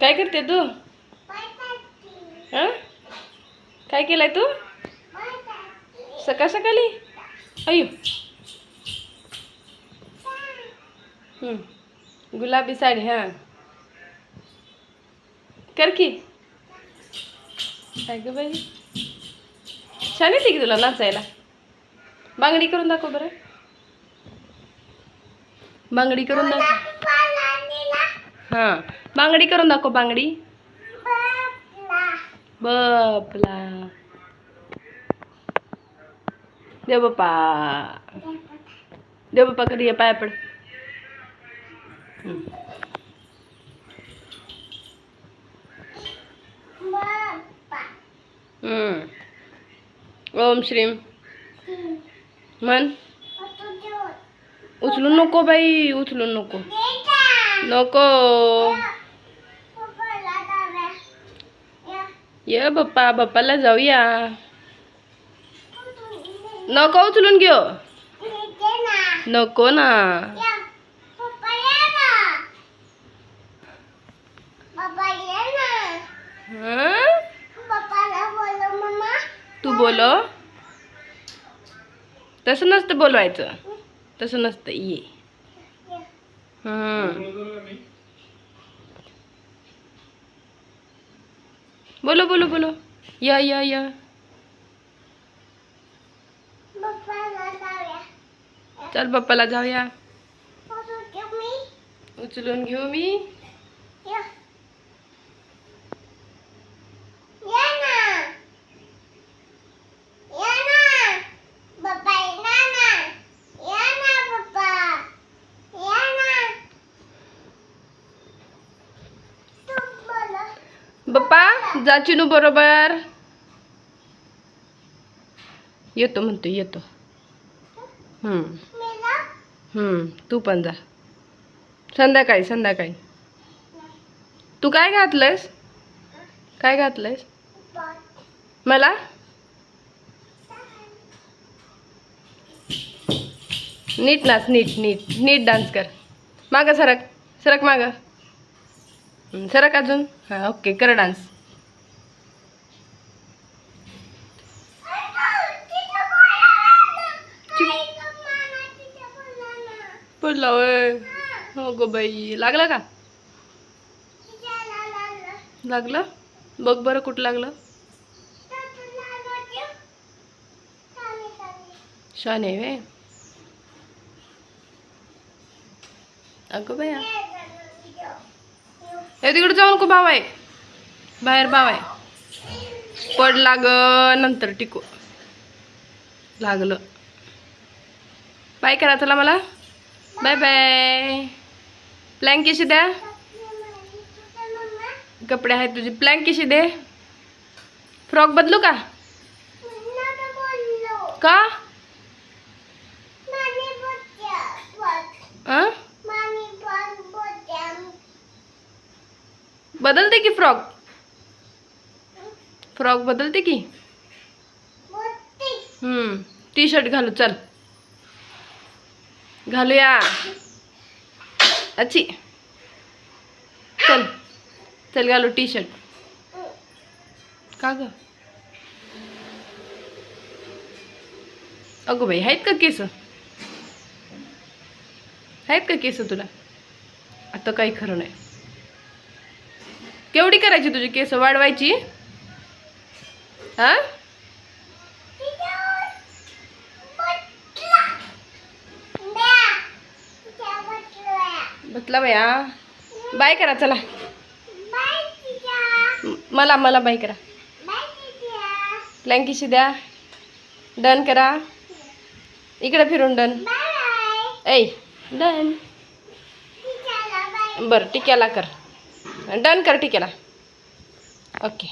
काय करते तू? हां? काय केलंय तू? सकाळ सकाळी? अय्यो. हं. गुलाबी साडी हां. कर की. काय ग बाई? छान येते की तुला नाचायला. बांगडी करून दाखव बरं. बांगडी करून दाखव. हां. बांगडी करून दाखव बांगडी बपला देव बाप्पा देव बाप्पा कधी ये पाया पड हं. हं. ओम श्रीम मन उचलू नको बाई उचलू नको नको ये बाप्पा बाप्पाला जाऊया. नको उचलून घेऊ. नको ना. तू बोलो. तसं नसतं बोलवायचं. तसं नसतं ये. हं. बोलो बोलो बोलो। या या या। चल बाप्पाला जाऊया। उचलून घेऊ मी. बाप्पा जा चिनू बरोबर. येतो म्हणतो येतो. तू पण जा. संध्याकाळी संध्याकाळी. तू काय घातलंयस? काय घातलंयस? मला? नीट नाच नीट नीट नीट डान्स कर. मागं सरक सरक मागं. सर का अजून? हां ओके कर डान्स. पडला वय. हो गो बाई. लागलं का? लागलं? बघ बरं कुठं लागलं. शान आहे वे अगं बाया हे तिकडे जाऊ नको भाव आहे बाहेर भाव आहे पड लाग नंतर टिकू. लागलं. बाय करा चला मला. Bye bye. प्लॅन कशी द्या? कपडे आहेत तुझे. प्लॅन कशी दे? फ्रॉक बदलू का? का? बदलते की फ्रॉक? फ्रॉक बदलते की? हम्म टी शर्ट घालू चल. घालूया. अच्छी. चल चल घालू टी शर्ट का ग? अगो बाई आहेत का केस? आहेत का केस तुला? आता काही खरं नाही. केवढी करायची तुझी केस? वाढवायची? हा? बसला बाया. बाय करा चला. मला मला बाय करा. प्लॅन कशी द्या. डन करा. इकडे फिरून डन. ऐ डन. बरं टिक्याला कर. डन कर टिक्याला ओके